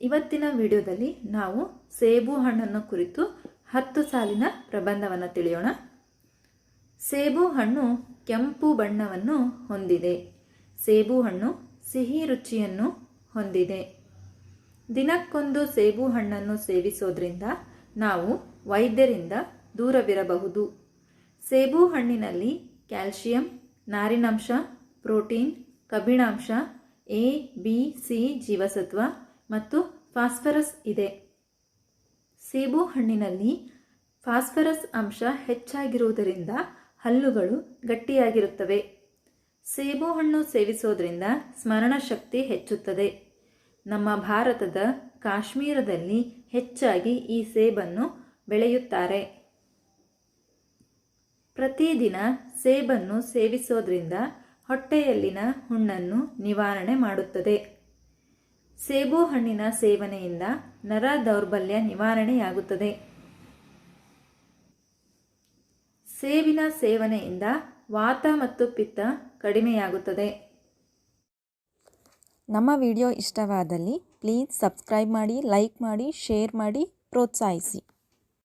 ಇವತ್ತಿನ ವಿಡಿಯೋದಲ್ಲಿ ನಾವು ಸೇಬು ಹಣ್ಣನ್ನು ಕುರಿತು ಹತ್ತು ಸಾಲಿನ ಪ್ರಬಂಧವನ್ನು ತಿಳಿಯೋಣ. ಸೇಬು ಹಣ್ಣು ಕೆಂಪು ಬಣ್ಣವನ್ನು ಹೊಂದಿದೆ. ಸೇಬು ಹಣ್ಣು ಸಿಹಿ ರುಚಿಯನ್ನು ಹೊಂದಿದೆ. ದಿನಕ್ಕೊಂದು ಸೇಬು ಹಣ್ಣನ್ನು ಸೇವಿಸೋದ್ರಿಂದ ನಾವು ವೈದ್ಯರಿಂದ ದೂರವಿರಬಹುದು. ಸೇಬು ಹಣ್ಣಿನಲ್ಲಿ ಕ್ಯಾಲ್ಶಿಯಂ ನಾರಿನಾಂಶ, ಪ್ರೋಟೀನ್, ಕಬ್ಬಿಣಾಂಶ ಎ ಬಿ ಸಿ ಜೀವಸತ್ವ ಮತ್ತು ಫಾಸ್ಫರಸ್ ಇದೆ. ಸೇಬು ಹಣ್ಣಿನಲ್ಲಿ ಫಾಸ್ಫರಸ್ ಅಂಶ ಹೆಚ್ಚಾಗಿರುವುದರಿಂದ ಹಲ್ಲುಗಳು ಗಟ್ಟಿಯಾಗಿರುತ್ತವೆ. ಸೇಬು ಹಣ್ಣು ಸೇವಿಸೋದ್ರಿಂದ ಸ್ಮರಣ ಶಕ್ತಿ ಹೆಚ್ಚುತ್ತದೆ. ನಮ್ಮ ಭಾರತದ ಕಾಶ್ಮೀರದಲ್ಲಿ ಹೆಚ್ಚಾಗಿ ಈ ಸೇಬನ್ನು ಬೆಳೆಯುತ್ತಾರೆ. ಪ್ರತಿದಿನ ಸೇಬನ್ನು ಸೇವಿಸೋದ್ರಿಂದ ಹೊಟ್ಟೆಯಲ್ಲಿನ ಹುಣ್ಣನ್ನು ನಿವಾರಣೆ ಮಾಡುತ್ತದೆ. ಸೇಬು ಹಣ್ಣಿನ ಸೇವನೆಯಿಂದ ನರ ದೌರ್ಬಲ್ಯ ನಿವಾರಣೆಯಾಗುತ್ತದೆ. ಸೇಬಿನ ಸೇವನೆಯಿಂದ ವಾತ ಮತ್ತು ಪಿತ್ತ ಕಡಿಮೆಯಾಗುತ್ತದೆ. ನಮ್ಮ ವಿಡಿಯೋ ಇಷ್ಟವಾದಲ್ಲಿ ಪ್ಲೀಸ್ ಸಬ್ಸ್ಕ್ರೈಬ್ ಮಾಡಿ, ಲೈಕ್ ಮಾಡಿ, ಶೇರ್ ಮಾಡಿ, ಪ್ರೋತ್ಸಾಹಿಸಿ.